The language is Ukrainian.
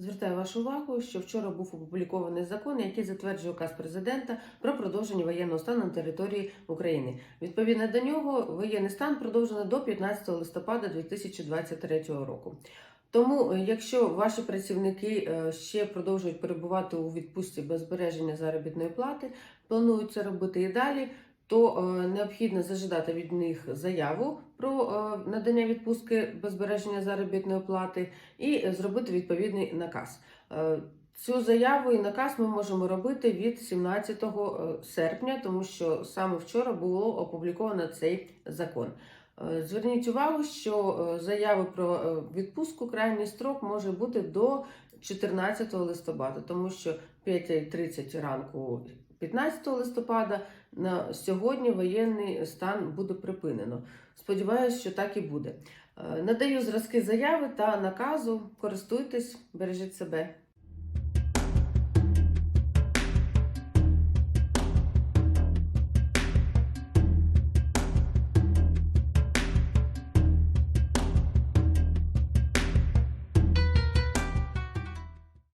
Звертаю вашу увагу, що вчора був опублікований закон, який затверджує указ президента про продовження воєнного стану на території України. Відповідно до нього, воєнний стан продовжено до 15 листопада 2023 року. Тому, е, якщо ваші працівники е, ще продовжують перебувати у відпустці без збереження заробітної плати, планують це робити і далі, то е, необхідно зажидати від них заяву про е, надання відпустки без збереження заробітної плати і зробити відповідний наказ. Е, Цю заяву і наказ ми можемо робити від 17 е, серпня, тому що саме вчора було опубліковано цей закон. Е, Зверніть увагу, що е, заяви про е, відпустку крайній строк може бути до 14 листопада, тому що 5.30 ранку 15 листопада на сьогодні воєнний стан буде припинено. Сподіваюсь, що так і буде. Е, Надаю зразки заяви та наказу. Користуйтесь, бережіть себе.